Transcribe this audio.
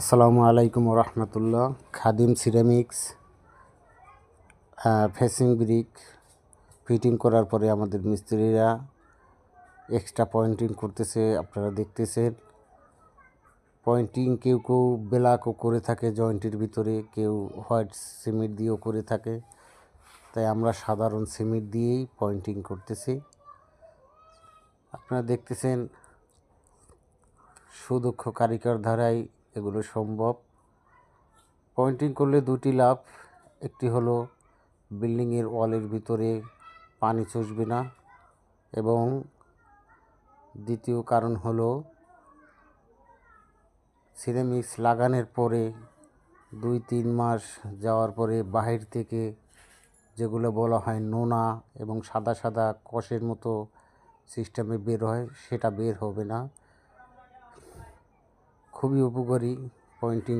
আসসালামু আলাইকুম রহমতুল্লাহ Khadim ceramics facing brick, fitting করার পরে আমাদের মিস্ত্রিরা এক্সট্রা পয়েন্টিং করতেছে, আপনারা দেখতেছেন। পয়েন্টিং কেউ কেউ ব্ল্যাকও করে থাকে জয়েন্টের ভিতরে, কেউ হোয়াইট সিমেন্ট দিয়েও করে থাকে। তাই আমরা সাধারণ সিমেন্ট দিয়েই পয়েন্টিং করতেছি। আপনারা দেখতেছেন সুদক্ষ কারিগর ধারায় এগুলো সম্ভব। পয়েন্টিং করলে দুটি লাভ একটি হলো বিল্ডিংয়ের ওয়ালের ভিতরে পানি চষবে না এবং দ্বিতীয় কারণ হলো সিরামিক্স লাগানোর পরে দুই তিন মাস যাওয়ার পরে বাহির থেকে যেগুলো বলা হয় নোনা এবং সাদা সাদা কষের মতো সিস্টেমে বের হয়, সেটা বের হবে না। খুবই উপকারী পয়েন্টিং